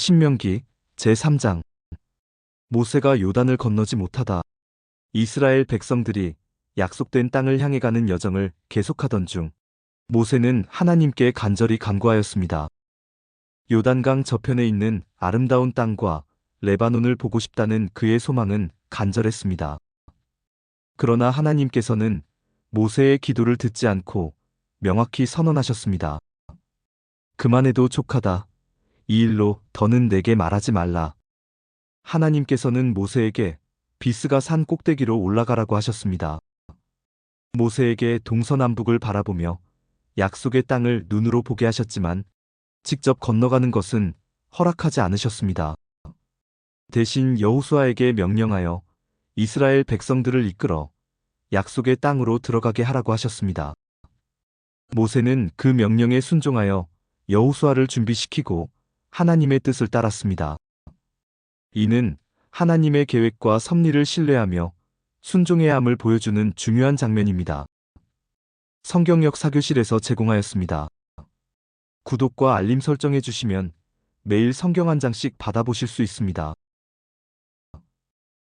신명기 제3장 모세가 요단을 건너지 못하다 이스라엘 백성들이 약속된 땅을 향해 가는 여정을 계속하던 중 모세는 하나님께 간절히 간구하였습니다. 요단강 저편에 있는 아름다운 땅과 레바논을 보고 싶다는 그의 소망은 간절했습니다. 그러나 하나님께서는 모세의 기도를 듣지 않고 명확히 선언하셨습니다. 그만해도 족하다. 이 일로 더는 내게 말하지 말라. 하나님께서는 모세에게 비스가 산 꼭대기로 올라가라고 하셨습니다. 모세에게 동서남북을 바라보며 약속의 땅을 눈으로 보게 하셨지만 직접 건너가는 것은 허락하지 않으셨습니다. 대신 여호수아에게 명령하여 이스라엘 백성들을 이끌어 약속의 땅으로 들어가게 하라고 하셨습니다. 모세는 그 명령에 순종하여 여호수아를 준비시키고 하나님의 뜻을 따랐습니다. 이는 하나님의 계획과 섭리를 신뢰하며 순종해야 함을 보여주는 중요한 장면입니다. 성경역 사교실에서 제공하였습니다. 구독과 알림 설정해 주시면 매일 성경 한 장씩 받아보실 수 있습니다.